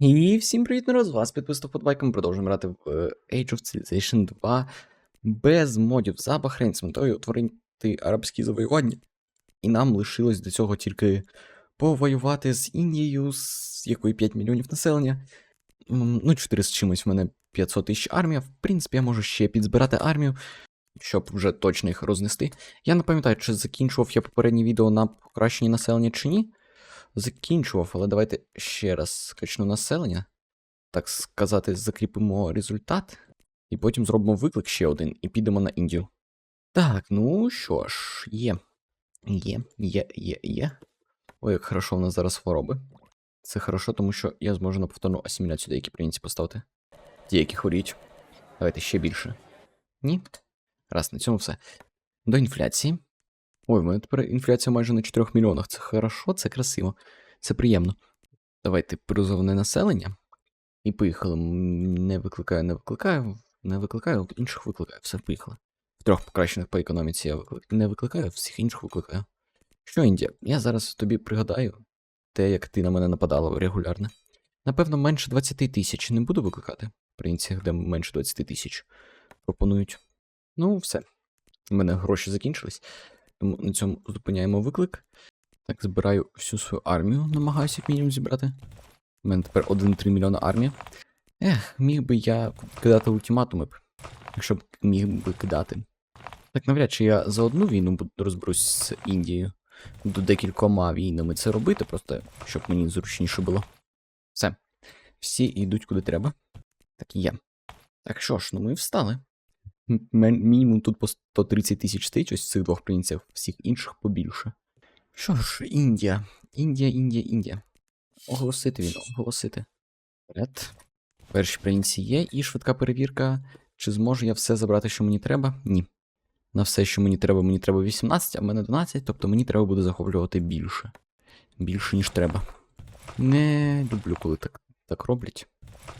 І всім привіт, народ, з вас підписав подбайком. Продовжуємо грати в е, Age of Civilization 2 без модів за Бахрейн з метою утворити арабські завоювання. І нам лишилось до цього тільки повоювати з Індією, з якої 5 мільйонів населення. Ну, 4 з чимось в мене 500 тисяч армія. В принципі, я можу ще підзбирати армію, щоб вже точно їх рознести. Я не пам'ятаю, чи закінчував я попереднє відео на покращенні населення чи ні закінчував, але давайте ще раз скачну населення. Так сказати, закріпимо результат, і потім зробимо виклик ще один і підемо на Індію. Так, ну що ж, є. Є, є, є, є. Ой, як хорошо в нас зараз хвороби. Це хорошо, тому що я зможу на повторну асиміляцію деякі провінції поставити. Ті, хворіють. Давайте ще більше. Ні? Раз, на цьому все. До інфляції. Ой, в мене тепер інфляція майже на 4 мільйонах. Це хорошо, це красиво, це приємно. Давайте призовне населення. І поїхали. Не викликаю, не викликаю, не викликаю, інших викликаю. Все, поїхали. В трьох покращених по економіці я викли... не викликаю, всіх інших викликаю. Що, Індія, я зараз тобі пригадаю те, як ти на мене нападала регулярно. Напевно, менше 20 тисяч не буду викликати. В провінціях, де менше 20 тисяч пропонують. Ну, все. У мене гроші закінчились. Тому на цьому зупиняємо виклик. Так, збираю всю свою армію, намагаюся як мінімум зібрати. У мене тепер 1,3 мільйона армії. Ех, міг би я кидати ультиматуми якщо б міг би кидати. Так навряд чи я за одну війну розберусь з Індією. Буду декількома війнами це робити, просто щоб мені зручніше було. Все. Всі йдуть куди треба. Так і є. Так що ж, ну ми встали. Мінімум тут по 130 тисяч стоїть ось цих двох провінціях, всіх інших побільше. Що ж, Індія. Індія, Індія, Індія. Оголосити війну, оголосити. Вперед. Перші провінції є, і швидка перевірка. Чи зможу я все забрати, що мені треба? Ні. На все, що мені треба, мені треба 18, а в мене 12, тобто мені треба буде захоплювати більше. Більше, ніж треба. Не люблю, коли так, так роблять.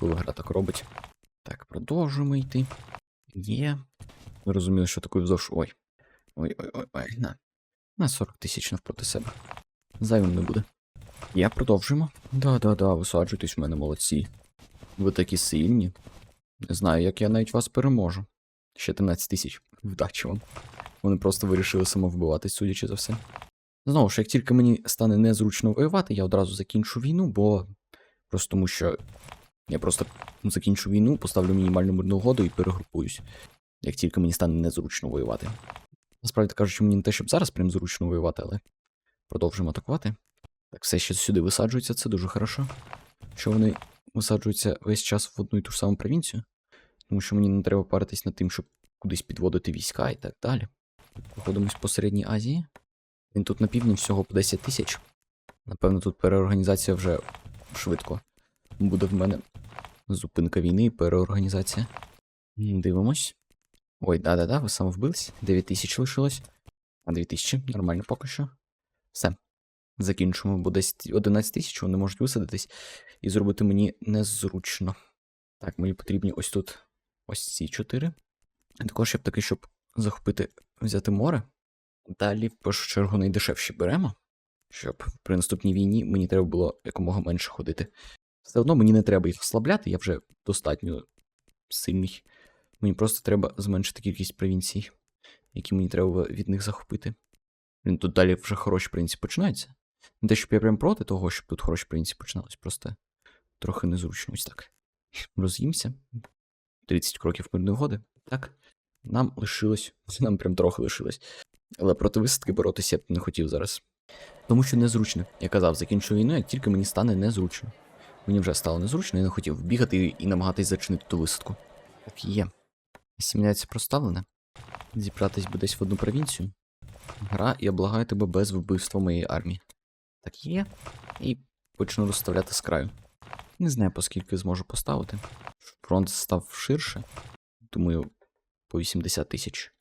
Коли гра так робить. Так, продовжуємо йти. Є. Ви розуміли, що таке вздовж. Ой. Ой-ой-ой, на. На 40 тисяч навпроти себе. Зайвим не буде. Я продовжуємо. Да-да-да, висаджуйтесь в мене молодці. Ви такі сильні. Не знаю, як я навіть вас переможу. Ще 13 тисяч. Вдачі вам. Вони просто вирішили самовбиватись, судячи за все. Знову ж, як тільки мені стане незручно воювати, я одразу закінчу війну, бо. Просто тому що я просто закінчу війну, поставлю мінімальну мирну угоду і перегрупуюсь. Як тільки мені стане незручно воювати. Насправді кажучи, мені не те, щоб зараз прям зручно воювати, але продовжуємо атакувати. Так, все ще сюди висаджується, це дуже хорошо. Що вони висаджуються весь час в одну і ту ж саму провінцію. Тому що мені не треба паритись над тим, щоб кудись підводити війська і так далі. Проходимось по Середній Азії. Він тут на півдні всього по 10 тисяч. Напевно, тут переорганізація вже швидко. Буде в мене зупинка війни і переорганізація. Дивимось. Ой, да-да-да, ви самовбились. 9 тисяч лишилось. А 2 тисячі, нормально поки що. Все. Закінчимо, бо десь 11 тисяч вони можуть висадитись і зробити мені незручно. Так, мені потрібні ось тут ось ці 4. Також я б таки, щоб захопити, взяти море. Далі, в першу чергу, найдешевші беремо, щоб при наступній війні мені треба було якомога менше ходити. Все одно мені не треба їх ослабляти, я вже достатньо сильний. Мені просто треба зменшити кількість провінцій, які мені треба від них захопити. Він тут далі вже хороші провінції починаються. Не те, щоб я прям проти того, щоб тут хороші провінції починалось, просто трохи незручно ось так. Роз'їмся. 30 кроків мирної угоди. Так. Нам лишилось. Нам прям трохи лишилось. Але проти висадки боротися я б не хотів зараз. Тому що незручно. Я казав, закінчу війну, як тільки мені стане незручно. Мені вже стало незручно, я не хотів бігати і намагатись зачинити ту висадку. Так є. Асиміляція проставлена. Зібратись би десь в одну провінцію. Гра, я благаю тебе без вбивства моєї армії. Так є. І почну розставляти з краю. Не знаю, по скільки зможу поставити. Фронт став ширше. Думаю, по 80 тисяч.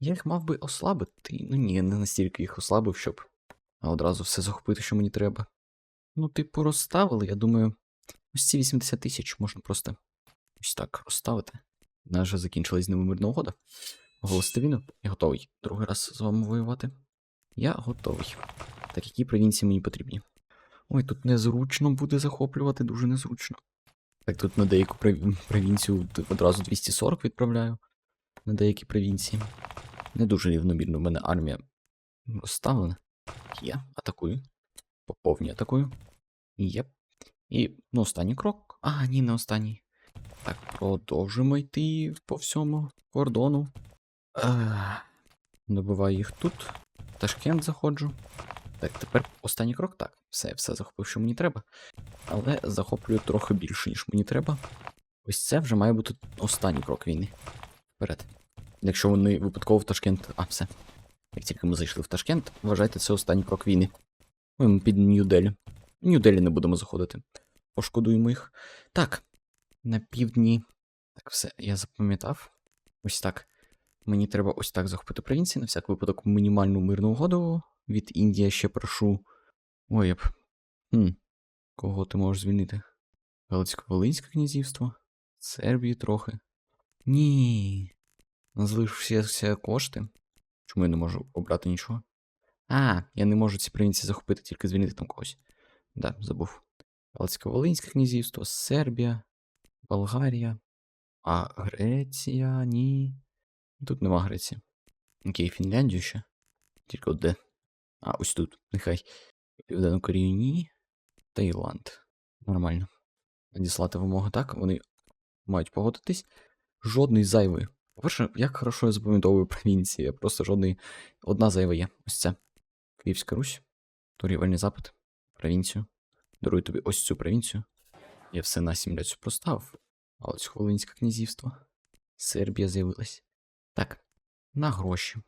Я їх мав би ослабити. Ну ні, не настільки їх ослабив, щоб а одразу все захопити, що мені треба. Ну, типу, розставили, я думаю, ці 80 тисяч можна просто ось так розставити. У нас вже закінчилась з ними мирна угода. Оголосити війну. Я готовий другий раз з вами воювати. Я готовий. Так, які провінції мені потрібні? Ой, тут незручно буде захоплювати, дуже незручно. Так, тут на деяку провінцію одразу 240 відправляю. На деякі провінції. Не дуже рівномірно в мене армія розставлена. Є, атакую. По повній атакую. Єп. І ну, останній крок. А, ні, не останній. Так, продовжимо йти по всьому кордону. Ех, Добиваю їх тут. Ташкент заходжу. Так, тепер останній крок. Так, все, все захопив, що мені треба. Але захоплюю трохи більше, ніж мені треба. Ось це вже має бути останній крок війни. Вперед. Якщо вони випадково в Ташкент. А, все. Як тільки ми зайшли в Ташкент, вважайте це останній крок війни. Ми під Нью-Делі. Нью-Делі не будемо заходити. Пошкодуємо їх. Так. На півдні. Так, все, я запам'ятав. Ось так. Мені треба ось так захопити провінції, на всяк випадок мінімальну мирну угоду. Від Індії ще прошу. Ой, я б. Хм. Кого ти можеш звільнити? Галицько-Волинське князівство? Сербії трохи. Ні. Залишився кошти. Чому я не можу обрати нічого? А, я не можу ці провінції захопити, тільки звільнити там когось. Да, забув. Галицько-Волинське князівство, Сербія, Болгарія. А Греція, ні. Тут нема Греції. Окей, Фінляндію ще. Тільки от де. А, ось тут. Нехай. Південну Корею ні. Таїланд. Нормально. Надіслати вимоги так, вони мають погодитись. Жодний зайвий. По-перше, як хорошо я запам'ятовую провінції, просто жодний. Одна зайва є. Ось це. Київська Русь. Торгівельний запит. Провінцію. Дарую тобі ось цю провінцію. Я все на сімляцю проставив. А ось Хвилинське князівство. Сербія з'явилась. Так, на гроші.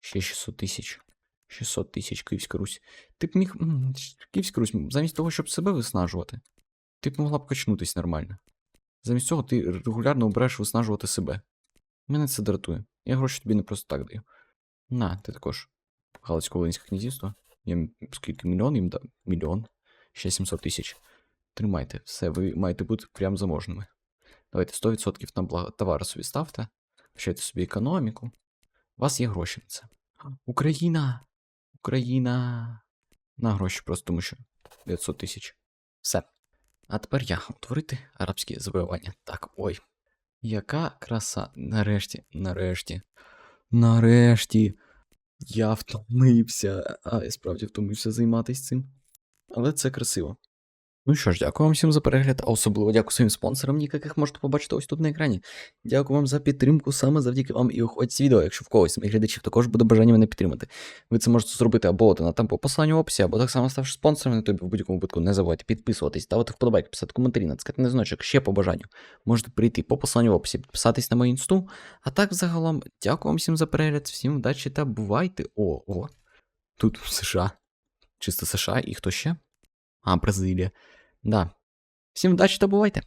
Ще 600 тисяч. 600 тисяч Київська Русь. Ти б міг. Київська Русь, замість того, щоб себе виснажувати, ти б могла б качнутись нормально. Замість цього ти регулярно обираєш виснажувати себе. Мене це дратує. Я гроші тобі не просто так даю. На, ти також. Галицько-Волинське князівство. Я скільки мільйон їм дав? Мільйон. Ще 700 тисяч. Тримайте, все, ви маєте бути прям заможними. Давайте 100% на благо товари собі ставте. Качайте собі економіку. У вас є гроші на це. Україна! Україна! На гроші просто тому що 900 тисяч. Все. А тепер я утворити арабські завоювання. Так, ой. Яка краса. Нарешті, нарешті. Нарешті. Я втомився. А, я справді втомився займатися цим. Але це красиво. Ну що ж, дякую вам всім за перегляд, а особливо дякую своїм спонсорам, яких можете побачити ось тут на екрані. Дякую вам за підтримку, саме завдяки вам і виходить відео, якщо в когось з моїх глядачів також буде бажання мене підтримати. Ви це можете зробити або там по посиланню в описі, або так само ставши спонсором на тобі в будь-якому випадку. Не забувайте підписуватись, ставити вподобайки, писати коментарі, натискати на дзвіночок, ще по бажанню. Можете прийти по посиланню в описі, підписатись на мою інсту. А так, взагалом, дякую вам всім за перегляд, всім удачі та бувайте. О, о. Тут США. Чисто США і хто ще? А, Бразилія. Да. Всім удачі та бувайте!